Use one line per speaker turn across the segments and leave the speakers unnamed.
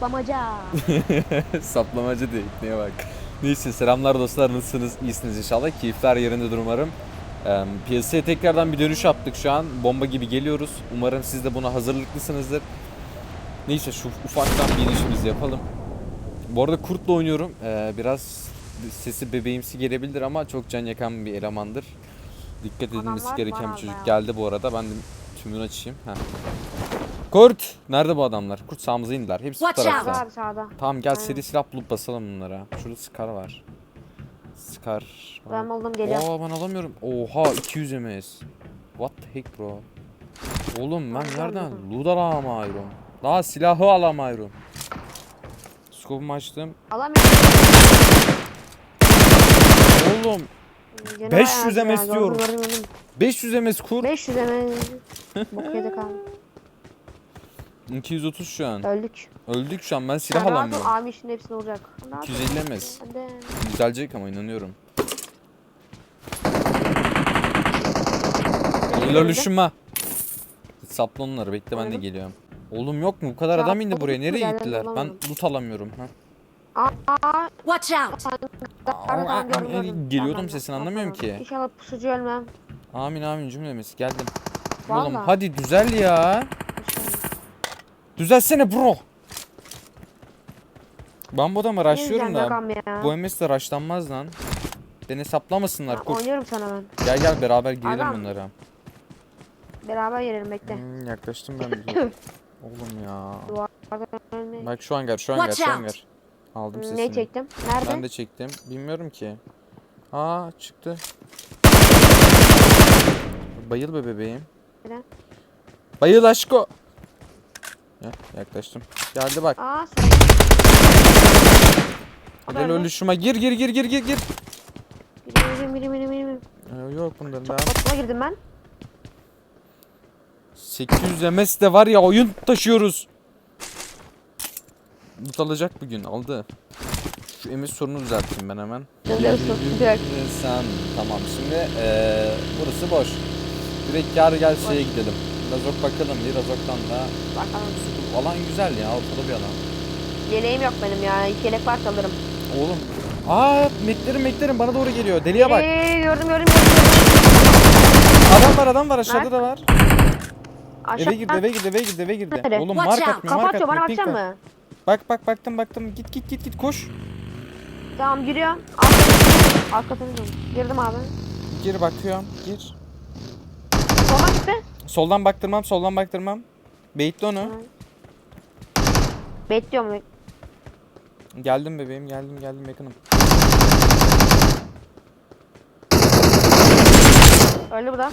Saplamaca.
Saplamacı değil. Neye bak. Neyse selamlar dostlar nasılsınız? İyisiniz inşallah. Keyifler yerindedir umarım. Ee, piyasaya tekrardan bir dönüş yaptık şu an. Bomba gibi geliyoruz. Umarım siz de buna hazırlıklısınızdır. Neyse şu ufaktan bir inişimizi yapalım. Bu arada kurtla oynuyorum. Ee, biraz sesi bebeğimsi gelebilir ama çok can yakan bir elemandır. Dikkat edilmesi gereken bir çocuk geldi bu arada. Ben de tümünü açayım. Heh. Kurt! Nerede bu adamlar? Kurt sağımıza indiler. Hepsi bu
Watch
tarafta.
Sağda abi sağda.
Tamam gel seri silah bulup basalım bunlara. Şurada Scar var. Scar.
Ben buldum geliyorum.
Oo ben alamıyorum. Oha 200 MS. What the heck bro? Oğlum ben nereden loot alamıyorum. Daha silahı alamıyorum. Scope'umu açtım.
Alamıyorum.
Oğlum
Canı
500
bayağı
MS diyorum.
gördüm, gördüm, gördüm.
500 MS kur.
500 hemen. Bok yedik abi.
230 şu an.
Öldük.
Öldük şu an ben silah
ol,
alamıyorum.
Abi işin hepsini vuracak. Rahat ol.
250 MS.
Hadi.
Düzelecek ama inanıyorum. Loluşuma. Sapla onları bekle ben de geliyorum. Oğlum yok mu? Bu kadar
Ya,
adam indi buraya. Nereye gittiler? Ben
bulamadım.
loot alamıyorum. Ha.
Aa,
Watch out!
Gördüm.
Geliyordum sesini anlamıyorum ki.
İnşallah pusucu ölmem.
Amin amin cümlemiz. Geldim. Oğlum
Vallahi.
hadi düzel ya. Düzelsene bro. Ben bu adamı rushlıyorum da.
Ya.
Bu MS de rushlanmaz lan. Beni saplamasınlar kurt.
Oynuyorum sana ben.
Gel gel beraber girelim
Adam.
bunlara.
Beraber yerelim bekle.
Hmm, yaklaştım ben. Oğlum ya. Bak şu an gel, şu an gel, şu an gel. Aldım sesini.
Ne çektim? Nerede?
Ben de çektim. Bilmiyorum ki. Aa çıktı. Bayıl be bebeğim.
Neden?
Bayıl aşko. Ya, yaklaştım. Geldi bak.
Aa sen.
Gel ölüşüme gir gir gir gir gir gir.
Birim birim birim birim.
Ee, yok bunların daha.
Batına girdim ben.
800 MS de var ya oyun taşıyoruz. Loot alacak bugün aldı. Şu MS sorunu düzelteyim ben hemen. Sen tamam şimdi eee burası boş. Direkt gel gel şeye gidelim. Razok bakalım bir Razok'tan da.
Bakalım.
Alan güzel ya ortada bir alan.
Yeleğim yok benim ya. İki yelek varsa alırım.
Oğlum. Aa meklerim meklerim bana doğru geliyor. Deliye bak.
Ee, gördüm gördüm gördüm.
Adam var adam var aşağıda
Nerede?
da var.
Aşağı.
Eve girdi eve girdi eve girdi eve girdi.
Nerede?
Oğlum
Watch
mark atmıyor mark
bana
atmıyor. ping
bakacak
var.
mı?
Bak bak baktım baktım git git git git koş.
Tamam giriyorum. Arkasını dön. Girdim abi.
Gir bakıyorum gir.
Gitti.
Soldan baktırmam soldan baktırmam. Beyitli onu.
Bekliyorum.
Geldim bebeğim geldim geldim yakınım.
Öldü bu da.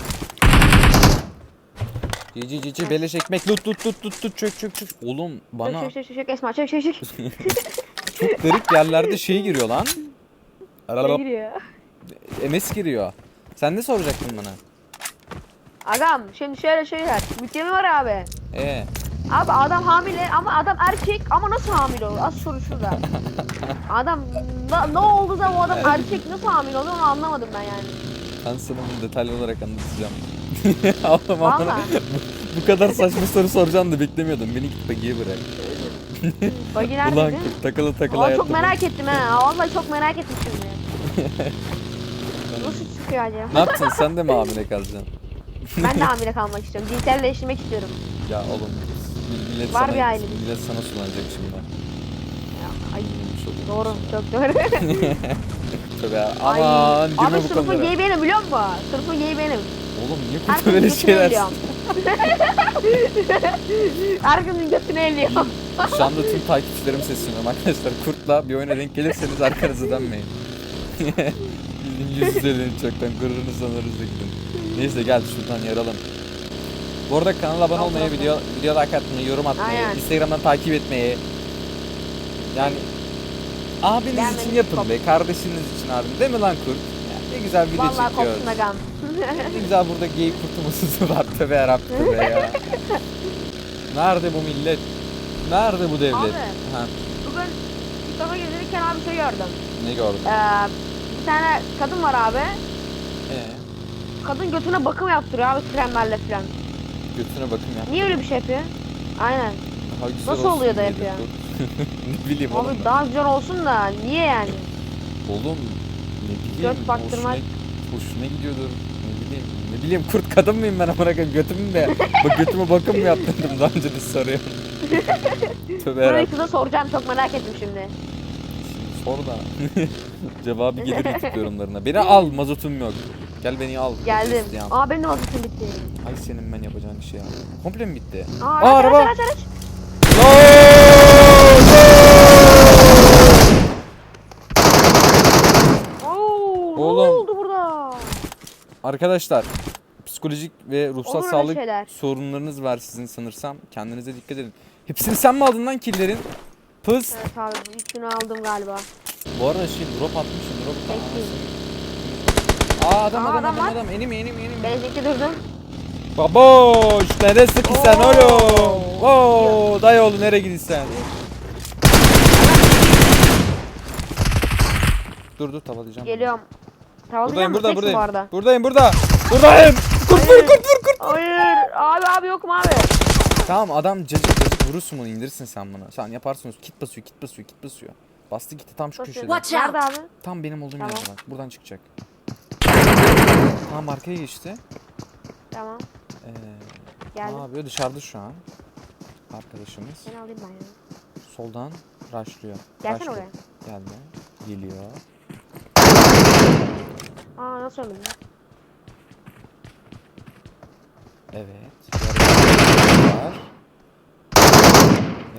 Cici cici beleş ekmek lut lut lut lut lut çök çök çök. Oğlum bana
Çök çök çök çök Esma çök çök çök.
çok garip yerlerde şey giriyor lan.
Ne giriyor?
MS giriyor. Sen ne soracaktın bana?
Agam şimdi şöyle şöyle. Bütçemi var abi.
Ee,
Abi adam hamile ama adam erkek ama nasıl hamile olur? Az soru şurada. adam ne oldu da o adam erkek nasıl hamile oldu onu anlamadım ben yani.
ben sana bunu detaylı olarak anlatacağım. Allah'ım bana bu kadar saçma soru soracağını da beklemiyordum. Beni git bagiye bırak.
Bagi
Ulan
neredeydi?
takılı takılı
Aa,
hayatta.
çok merak ettim ha. Vallahi çok merak ettim şimdi. Nasıl çıkıyor acaba?
Ne yaptın sen de mi hamile kalacaksın?
Ben de hamile kalmak istiyorum. Cinselleşmek istiyorum.
Ya oğlum millet
Var
sana,
bir ailemiz.
millet sana sulanacak şimdi.
Ya, ay
Çok-
doğru çok doğru.
Tabii ya. Aman
Abi
girme bu
sınıfın
konulara.
geyi benim biliyor musun? Sınıfın geyi benim.
Oğlum niye
Herkesin
böyle
götünü
şeyler?
elliyorum. Herkesin götünü elliyorum.
Şu anda tüm takipçilerim sesleniyorum arkadaşlar. Kurtla bir oyuna denk gelirseniz arkanızı dönmeyin. Bildiğin yüz yüze denin çoktan gururunuz onurunuzla gidin. Neyse gel şuradan yaralım. Bu arada kanala abone olmayı, video, video like atmayı, yorum atmayı,
Aynen.
Instagram'dan takip etmeyi. Yani abiniz
Beğenmenizi
için yapın
top-
be, kardeşiniz için abim. Değil mi lan kurt? Ne güzel video
Vallahi
çekiyoruz.
agam.
Ne güzel burada geyik kurtulması var tövbe yarabbim be ya. Nerede bu millet? Nerede bu devlet?
Abi.
Ha,
Bugün TikTok'a gezerken abi şey gördüm.
ne gördün?
Ee, bir tane kadın var abi.
Ee,
Kadın götüne bakım yaptırıyor abi kremlerle falan.
götüne bakın ya.
Niye öyle bir şey yapıyor? Aynen.
Daha güzel
Nasıl
olsun
oluyor da
diye
yapıyor?
ne bileyim oğlum.
Abi daha güzel olsun da niye yani?
Oğlum ne bileyim.
Göt baktırmak.
Hoşuna, hoşuna gidiyordur. Ne bileyim. Ne bileyim kurt kadın mıyım ben amına koyayım götümü de. Bak götüme bakım mı yaptırdım daha önce de soruyor. Tövbe yarabbim.
kıza soracağım çok merak ettim şimdi.
Sor da. Cevabı gelir YouTube yorumlarına. Beni al mazotum yok. Gel beni al.
Geldim.
İsteyen.
Aa benim de bitti.
Ay senin ben yapacağın işi ya. Komple mi bitti?
Aa,
Aa, araba.
araç, araç, araç. Oo,
Oğlum.
Ne oldu burada?
Arkadaşlar psikolojik ve ruhsal
Olur
sağlık
şeyler.
sorunlarınız var sizin sanırsam. Kendinize dikkat edin. Hepsini sen mi aldın lan killerin? Pıs.
Evet abi bu üçünü aldım galiba.
Bu arada şey drop atmışım drop.
Peki.
Aa adam
Aa,
adam
adam
adam
var.
adam enim enim enim.
Benzinki durdum.
Baboş neresi ki sen
Oo.
oğlum? Oo dayı oğlu nereye gidiyorsun? Dur dur tavalayacağım.
Geliyorum.
Buradayım
Tavalayacağım
burada buradayım.
bu arada.
Buradayım burada. Buradayım. Kurt vur kurt vur kurt.
Hayır. Abi abi yokum abi.
Tamam adam cacık cacık vurursun bunu indirsin sen bunu. Sen yaparsın kit basıyor kit basıyor kit basıyor. Bastı gitti tam şu
Basıyor.
köşede.
Watch out.
Nerede abi?
Tam benim olduğum
Tamam.
yerde bak. Buradan çıkacak. Tamam arkaya geçti.
Tamam.
Ee,
Geldim.
ne yapıyor? Dışarıda şu an. Arkadaşımız.
Seni alayım ben ya.
Soldan rushlıyor.
Gelsene
Rushlıyor.
oraya.
Geldi. Geliyor.
Aa nasıl ölmedin?
Evet. Yarışmacımız var.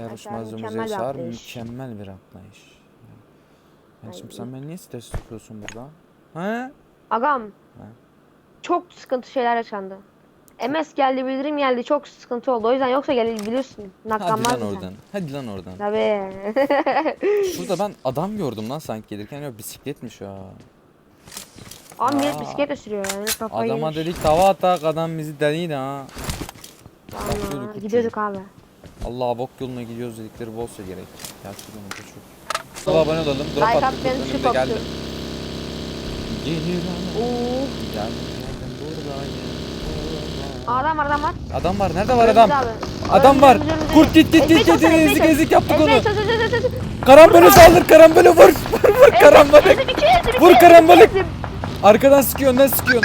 Yarışmacımız
mükemmel bir
Yaşar.
atlayış.
Mükemmel bir atlayış. Yani
Ay.
şimdi sen beni niye stres tutuyorsun burada? Ha?
Agam.
Ha.
Çok sıkıntı şeyler yaşandı. MS geldi, bildirim geldi. Çok sıkıntı oldu. O yüzden yoksa gel bilirsin.
Hadi
Naklanmaz
lan oradan. Hadi lan oradan.
Tabii.
Şurada ben adam gördüm lan sanki gelirken. Yok bisikletmiş o.
Abi millet
Aa.
bisikletle sürüyor yani. Kafayı
Adama
yemiş.
dedik tava atak adam bizi deliydi ha. Bakıyorduk
Vallahi gidiyorduk abi.
Allah bok yoluna gidiyoruz dedikleri bolsa gerek. Gerçekten o da çok. Kanala abone olalım. Drop
Like
attık. önümüze geldi. Gelir ana.
Oo.
Buradayım.
Adam var adam var.
Adam var. Nerede var
Önümüzde
adam?
abi.
Adam var.
önümüzde, önümüzde.
Kurt git git.
çalışsana, ezmeyi
Ezik ezik yaptık onu. Karambole
Vur
saldır. Karambole vur. Vur vur karambole. Vur
ezdim.
Arkadan sıkıyor önden sıkıyor.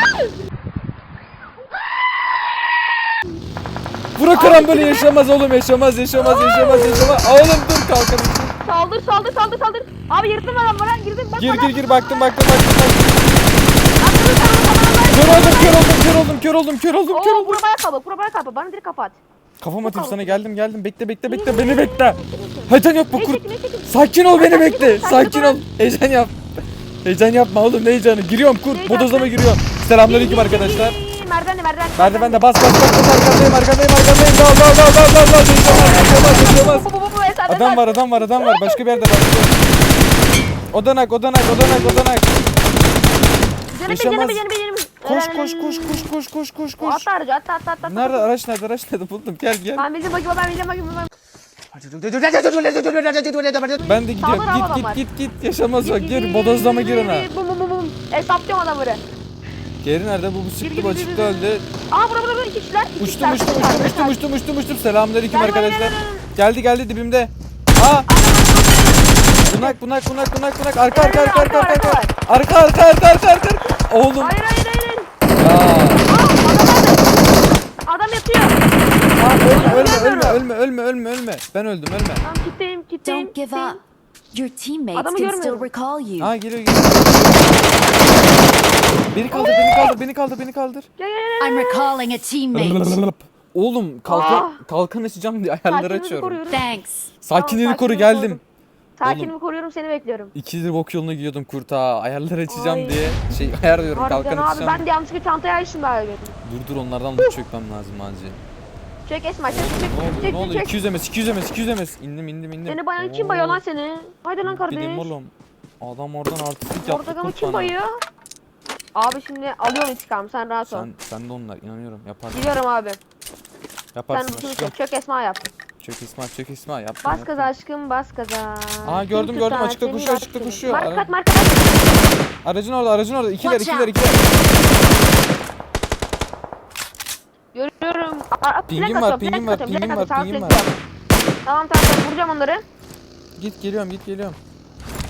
Vura karambole yaşamaz oğlum yaşamaz yaşamaz yaşamaz yaşamaz. Oğlum dur kalkalım.
Saldır saldır saldır saldır. Abi yırttım adam bana girdim. Bak
Gir gir gir baktım baktım baktım. baktım. Oldum kör oldum kör oldum kör oldum kör oldum kör
Oo
oldum.
buraya kapı buraya kapı. Bana direkt kapat.
Kafam atayım sana geldim geldim bekle bekle bekle beni bekle. Heyecan yapma
Ne
kurt.
çekin ne çekin.
Sakin ol beni bekle.
Sakin
ol. Heyecan yap. Heyecan yapma oğlum ne heyecanı. Giriyorum kurt.
Heyecan
Bodozlama giriyorum. Selamünaleyküm arkadaşlar.
Merdiven merdiven.
Merdiven de bas bas bas bas arkandayım arkandayım arkandayım. Dal dal dal dal dal dal. Yaşamaz yaşamaz yaşamaz.
Bu bu bu bu hesabı
Adam var adam var adam var. Başka bir yerde başka. Odanak odanak odanak odanak.
Canım
Yaşamaz.
canım canım canım.
Koş koş koş koş koş koş koş koş.
Atla aracı atla atla atla.
Nerede araç nerede araç nerede buldum gel gel.
Ben bildim bakayım ben bildim bakayım. ben-
Ben de gidiyorum git git git git yaşamaz bak gir bodozlama gir ona.
Bum bum bum bum. Hesaplıyorum adamları.
Geri nerede bu çıktı bu çıktı öldü.
Aa bura bura bura iki kişiler.
Uçtum uçtum uçtum uçtum uçtum uçtum uçtum. Selamünaleyküm arkadaşlar.
gel, gel.
Geldi geldi dibimde. Aa! Bunak bunak bunak bunak bunak arka arka arka arka arka arka arka arka arka arka arka Oğlum
Hayır hayır hayır.
ya.
Aa adam nerede? Adam yatıyor.
Aa, ölme ölme ölme ölme ölme ölme. Ben öldüm ölme.
Tamam kitleyim kitleyim.
Don't give up. Your teammates
Adamı
can
görmüyorum.
still recall you.
Aa geliyor geliyor. Beni kaldır beni kaldır beni kaldır beni kaldır.
Gel gel gel.
I'm recalling a teammate.
Oğlum kalkan
Aa.
kalkan açacağım diye ayarları açıyorum.
Thanks.
Sakinliğini koru geldim.
Sakinimi koruyorum seni bekliyorum.
İkidir bok yoluna gidiyordum kurta. Ayarları açacağım
Ay.
diye. Şey ayar diyorum kalkan
Harbiden abi
açacağım.
ben de yanlışlıkla çantayı açtım daha.
Dur dur onlardan loot çökmem lazım acil.
Çek Esma çek çek
Ne oldu
çek
ne oldu?
çek.
200 MS 200 MS 200 MS. İndim indim indim.
Seni bayan kim bayıyor lan seni? Haydi lan kardeş.
Bileyim oğlum. Adam oradan artistik yaptı
Orada
kurt
kim
bana.
bayıyor? Abi şimdi alıyorum intikam sen rahat ol.
Sen, sen de onlar inanıyorum yaparsın.
Gidiyorum abi.
Yaparsın
Sen bunu
aşkım.
çök, çök Esma yap.
Çök İsmail çök İsmail yap.
Bas gaza aşkım bas gaza.
Aa, gördüm,
Kim
gördüm.
tutar
Açıkta
seni,
koşuyor, açıkta
seni.
koşuyor.
Marka
Ara-
at marka at.
Aracın orada aracın orada. İkiler
Watch
ikiler ikiler.
Görüyorum. Aa,
Pingim var, pingim var, pingim var, pingim var.
Tamam tamam vuracağım onları.
git geliyorum git geliyorum.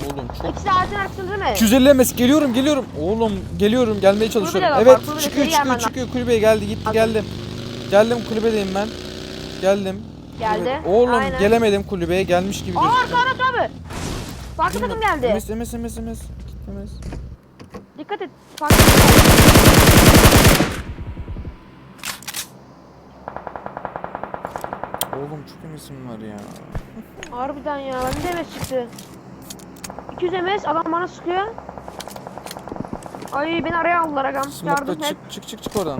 Oğlum çok
İkisi ağacın değil mi?
250 MS geliyorum geliyorum. Oğlum geliyorum gelmeye çalışıyorum.
Kulübede
Evet
kulübede
çıkıyor çıkıyor çıkıyor kulübeye geldi gitti
Hadi.
geldim. Geldim kulübedeyim ben. Geldim.
Geldi.
Kulübede- Oğlum
Aynen.
gelemedim kulübeye gelmiş gibi
Aa
gözüküyor.
arka araç abi. Farklı takım geldi.
MS MS MS MS. MS.
Dikkat et. Farklı takım
Oğlum çok MS'im var ya.
Harbiden ya. Bende de MS çıktı. 200 MS adam bana sıkıyor. Ay beni araya aldılar agam. Yardım
Smoke'da
et.
çık çık çık çık oradan.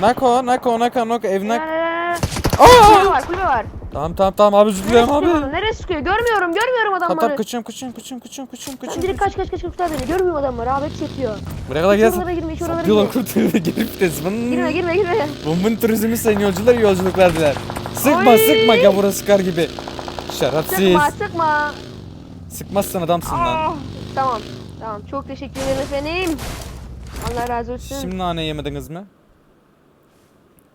Nako Nako Nako Nako ev nak.
Ee,
Aa!
kulübe var kulübe var.
Tamam tamam tamam abi özür
Nereye
dilerim abi.
bana? Nereye sıkıyor? Görmüyorum görmüyorum
Tamam
adamları.
tamam kaçıyorum kaçıyorum kaçıyorum kaçıyorum kaçıyorum
Sen
kaçıyorum.
direkt kaç kaç kaç kurtar beni. Görmüyorum adamları. Abi hepsi yetiyor.
Buraya kadar
Hiç
gelsin.
oralara girme, hiç oralara
Saplıyorlar
girme.
kurtarıyor gelip de.
Girme girme girme.
Bumbun turizmi sayın yolcular iyi yolculuklar diler. Sıkma
Oy!
sıkma gavura sıkar gibi. Şerefsiz.
Sıkma sıkma.
Sıkmazsan adamsın lan.
Ah, Tamam. Tamam. Çok teşekkür ederim efendim. Allah razı olsun.
Şimdi nane yemediniz mi?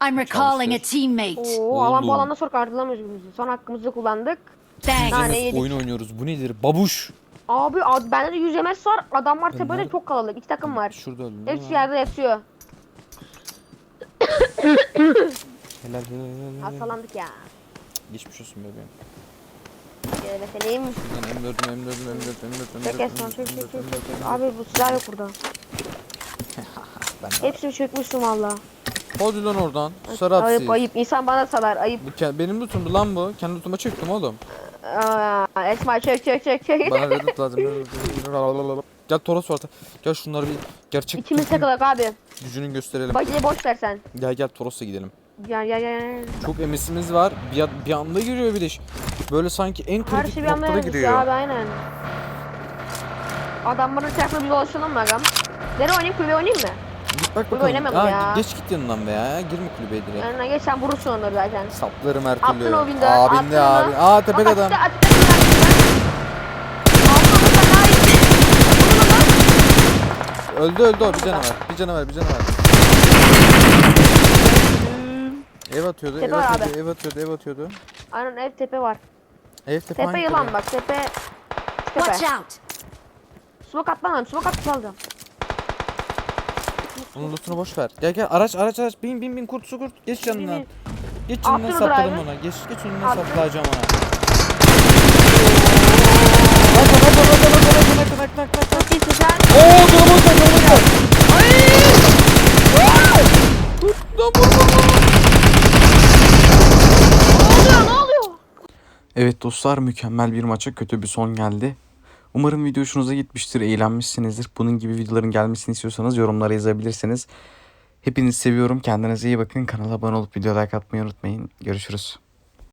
I'm recalling a teammate.
Oo, alan
Oğlum.
bu alanda sonra kartılamıyoruz birbirimizi. Son hakkımızı kullandık.
Thanks.
Yedik.
oyun oynuyoruz. Bu nedir? Babuş.
Abi ad, bende de 100 MS var. Adamlar
Ben
tepede
nerede-
çok kalabalık. İki takım var.
Şurada öldüm.
Hepsi yerde yatıyor.
Helal helal helal. helal.
Hastalandık ya.
Geçmiş olsun bebeğim.
Gel efendim.
Ben M4'üm M4'üm M4'üm M4'üm
Çek Esma çek çek çek çek. Abi bu silah yok burada.
Ben de
Hepsini çökmüşsün valla.
Hadi lan oradan. Sarı
Ayıp
hapsi.
ayıp. İnsan bana salar ayıp.
Bu ke- benim lootumdu lan bu. Kendi lootuma çöktüm oğlum.
Aa, Esma çök çök çök çök.
Bana reddit lazım. Gel Toros var. Gel şunları bir gerçek
İkimiz
Türk'ün
takılak abi.
gücünü gösterelim.
Bakiyi boş ver sen.
Gel gel Toros'a gidelim.
Gel gel gel.
Çok emesimiz var. Bir, bir anda giriyor bir de. Böyle sanki en
Her
kritik
şey bir anda
noktada giriyor.
ya abi aynen. Adamların etrafına bir dolaşalım mı agam? Nereye oynayayım kulübe oynayayım mı?
Git bak bakalım.
oynamam
Ha,
ya.
Geç git yanından be ya. Girme kulübeye direkt.
Yanına geç sen vurursun onları zaten.
Saplarım her
Attın
türlü.
o window,
Aa
attın
bindi
onu.
abi. Aa tepede
Bak,
adam.
Altına bak, daha iyi.
Öldü öldü o. Bir canavar. Bir canavar bir canavar. Ev atıyordu, ev
Tepe var
atıyordu,
abi.
ev atıyordu, ev atıyordu.
Aynen ev tepe var.
Ev tepe
Tepe
hangi
yılan
tepe?
bak tepe.
Watch
Tepe.
out.
Smoke atmam smoke at alacağım.
Onun lootunu boş ver. Gel gel araç araç araç bin bin bin kurt su kurt. Geç yanından.
bin.
Geç
Attın o
sapladım ona. Geç geç
Attın.
saplayacağım ona. Nak nak nak nak nak nak nak nak nak nak.
Çok iyisin sen.
Oo kalabalık var kalabalık var. Lan vur, vur, vur.
Ne oluyor ne oluyor?
Evet dostlar mükemmel bir maça kötü bir son geldi. Umarım video hoşunuza gitmiştir, eğlenmişsinizdir. Bunun gibi videoların gelmesini istiyorsanız yorumlara yazabilirsiniz. Hepinizi seviyorum. Kendinize iyi bakın. Kanala abone olup video like atmayı unutmayın. Görüşürüz.